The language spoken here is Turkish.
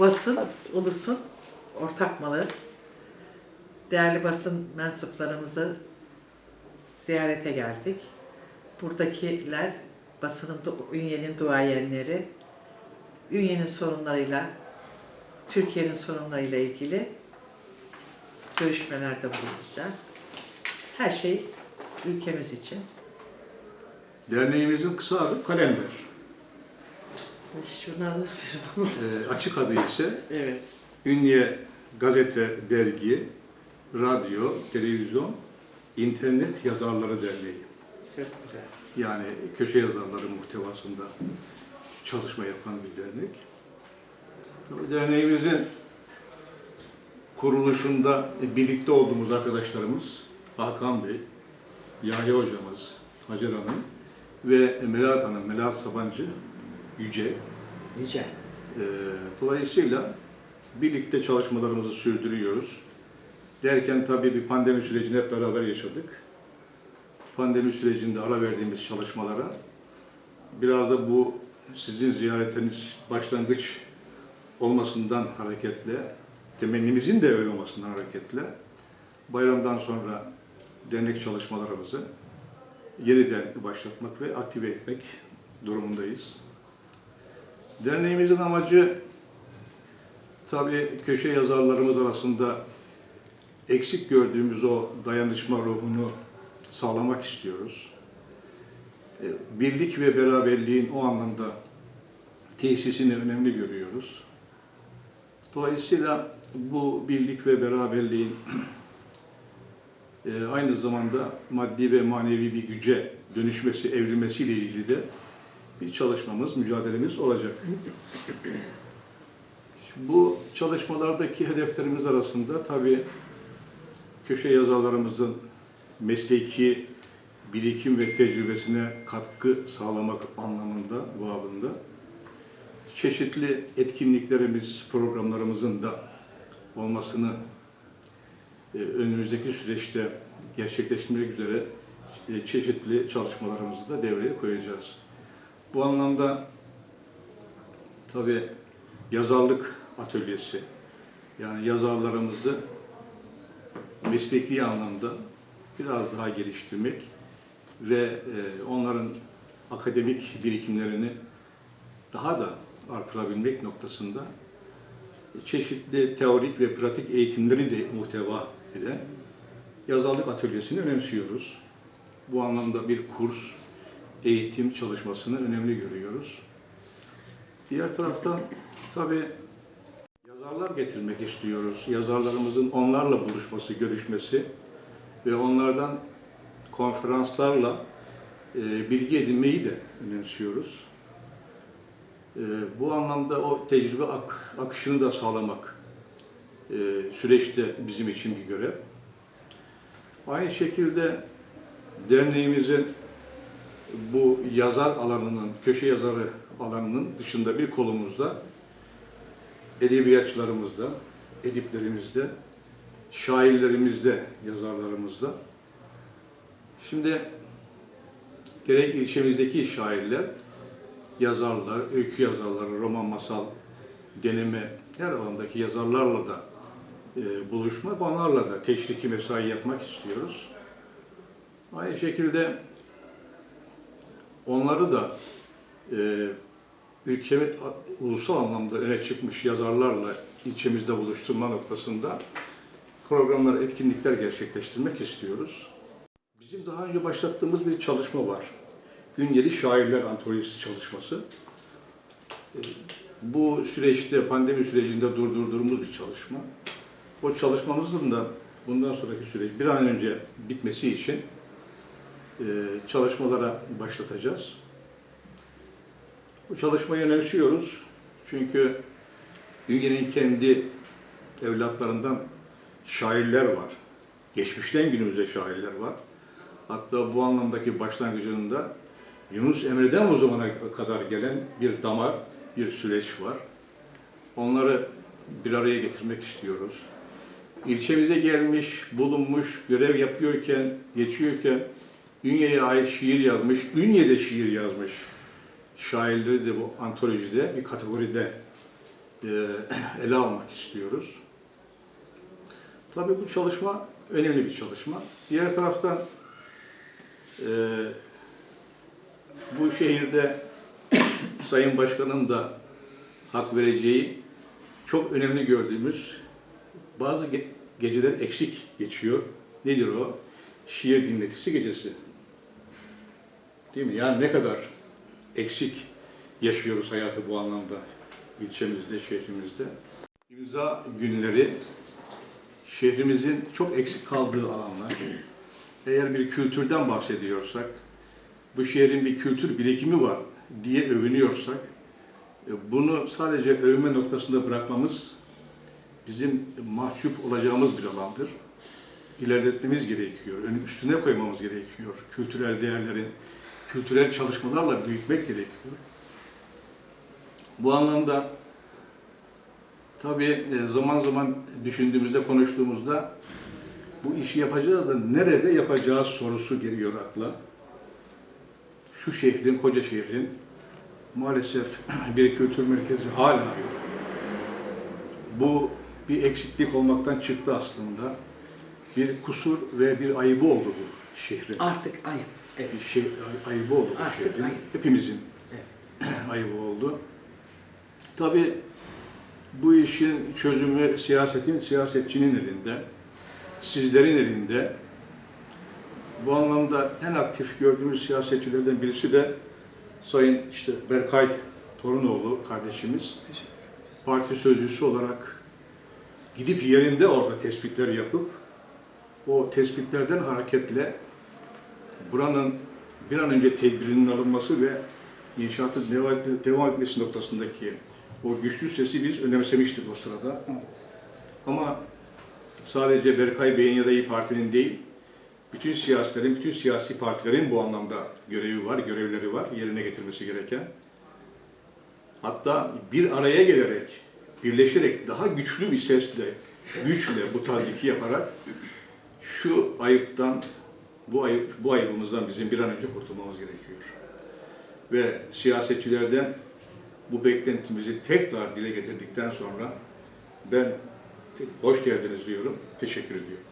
basın ulusun ortak malı. Değerli basın mensuplarımızı ziyarete geldik. Buradakiler basının, Ünye'nin duayenleri, Ünye'nin sorunlarıyla, Türkiye'nin sorunlarıyla ilgili görüşmelerde bulunacağız. Her şey ülkemiz için. Derneğimizin kısa adı Kalender. Şunları ama. Ee, açık adı ise evet. Ünye Gazete, Dergi, Radyo, Televizyon, İnternet Yazarları Derneği. Çok güzel. Yani köşe yazarları muhtevasında çalışma yapan bir dernek. Tabii Derneğimizin kuruluşunda birlikte olduğumuz arkadaşlarımız Hakan Bey, Yahya Hocamız, Hacer Hanım ve Melahat Hanım, Melahat Sabancı Yüce. Nice. Ee, Dolayısıyla birlikte çalışmalarımızı sürdürüyoruz. Derken tabii bir pandemi sürecini hep beraber yaşadık. Pandemi sürecinde ara verdiğimiz çalışmalara biraz da bu sizin ziyaretiniz başlangıç olmasından hareketle, temennimizin de öyle olmasından hareketle bayramdan sonra dernek çalışmalarımızı yeniden başlatmak ve aktive etmek durumundayız. Derneğimizin amacı tabii köşe yazarlarımız arasında eksik gördüğümüz o dayanışma ruhunu sağlamak istiyoruz. E, Birlik ve beraberliğin o anlamda tesisini önemli görüyoruz. Dolayısıyla bu birlik ve beraberliğin e, aynı zamanda maddi ve manevi bir güce dönüşmesi, evrilmesiyle ilgili de bir çalışmamız, mücadelemiz olacak. Bu çalışmalardaki hedeflerimiz arasında tabii köşe yazarlarımızın mesleki birikim ve tecrübesine katkı sağlamak anlamında, babında çeşitli etkinliklerimiz, programlarımızın da olmasını e, önümüzdeki süreçte gerçekleştirmek üzere e, çeşitli çalışmalarımızı da devreye koyacağız. Bu anlamda tabii yazarlık atölyesi, yani yazarlarımızı mesleki anlamda biraz daha geliştirmek ve e, onların akademik birikimlerini daha da artırabilmek noktasında çeşitli teorik ve pratik eğitimleri de muhteva eden yazarlık atölyesini önemsiyoruz. Bu anlamda bir kurs, eğitim çalışmasını önemli görüyoruz. Diğer taraftan tabii yazarlar getirmek istiyoruz. Yazarlarımızın onlarla buluşması, görüşmesi ve onlardan konferanslarla e, bilgi edinmeyi de önemsiyoruz. E, bu anlamda o tecrübe ak- akışını da sağlamak e, süreçte bizim için bir görev. Aynı şekilde derneğimizin bu yazar alanının, köşe yazarı alanının dışında bir kolumuzda edebiyatçılarımızda, ediplerimizde, şairlerimizde, yazarlarımızda. Şimdi gerek ilçemizdeki şairler, yazarlar, öykü yazarları, roman, masal, deneme, her alandaki yazarlarla da e, buluşmak, onlarla da teşriki mesai yapmak istiyoruz. Aynı şekilde onları da e, ülkemi ulusal anlamda öne çıkmış yazarlarla ilçemizde buluşturma noktasında programlar, etkinlikler gerçekleştirmek istiyoruz. Bizim daha önce başlattığımız bir çalışma var. Günyeli Şairler Antolojisi çalışması. E, Bu süreçte, pandemi sürecinde durdurduğumuz bir çalışma. O çalışmamızın da bundan sonraki süreç bir an önce bitmesi için çalışmalara başlatacağız. Bu çalışmayı önemsiyoruz. Çünkü Ünye'nin kendi evlatlarından şairler var. Geçmişten günümüze şairler var. Hatta bu anlamdaki başlangıcında Yunus Emre'den o zamana kadar gelen bir damar, bir süreç var. Onları bir araya getirmek istiyoruz. İlçemize gelmiş, bulunmuş, görev yapıyorken, geçiyorken Ünye'ye ait şiir yazmış, Ünye'de şiir yazmış şairleri de bu antolojide bir kategoride e, ele almak istiyoruz. Tabii bu çalışma önemli bir çalışma. Diğer taraftan e, bu şehirde Sayın Başkan'ın da hak vereceği çok önemli gördüğümüz bazı ge- geceler eksik geçiyor. Nedir o? Şiir dinletisi gecesi. Değil mi? Yani ne kadar eksik yaşıyoruz hayatı bu anlamda ilçemizde, şehrimizde. İmza günleri şehrimizin çok eksik kaldığı alanlar. Eğer bir kültürden bahsediyorsak, bu şehrin bir kültür birikimi var diye övünüyorsak, e, bunu sadece övme noktasında bırakmamız bizim mahcup olacağımız bir alandır. İlerletmemiz gerekiyor, üstüne koymamız gerekiyor. Kültürel değerlerin, kültürel çalışmalarla büyütmek gerekiyor. Bu anlamda tabii e, zaman zaman düşündüğümüzde, konuştuğumuzda bu işi yapacağız da nerede yapacağız sorusu geliyor akla. Şu şehrin, koca şehrin maalesef bir kültür merkezi hala yok. Bu bir eksiklik olmaktan çıktı aslında. Bir kusur ve bir ayıbı oldu bu şehrin. Artık ayıp. Evet. Bir şey, ayıbı oldu bu Artık şehrin. ayıp. Hepimizin evet. ayıbı oldu. Tabii bu işin çözümü siyasetin, siyasetçinin elinde, sizlerin elinde. Bu anlamda en aktif gördüğümüz siyasetçilerden birisi de Sayın işte Berkay Torunoğlu kardeşimiz. Parti sözcüsü olarak gidip yerinde orada tespitler yapıp o tespitlerden hareketle buranın bir an önce tedbirinin alınması ve inşaatın devam, etmesi noktasındaki o güçlü sesi biz önemsemiştik o sırada. Ama sadece Berkay Bey'in ya da İYİ Parti'nin değil, bütün siyasilerin, bütün siyasi partilerin bu anlamda görevi var, görevleri var, yerine getirmesi gereken. Hatta bir araya gelerek, birleşerek daha güçlü bir sesle, güçle bu taziki yaparak şu ayıptan, bu ayıp, bu ayıbımızdan bizim bir an önce kurtulmamız gerekiyor. Ve siyasetçilerden bu beklentimizi tekrar dile getirdikten sonra ben hoş geldiniz diyorum, teşekkür ediyorum.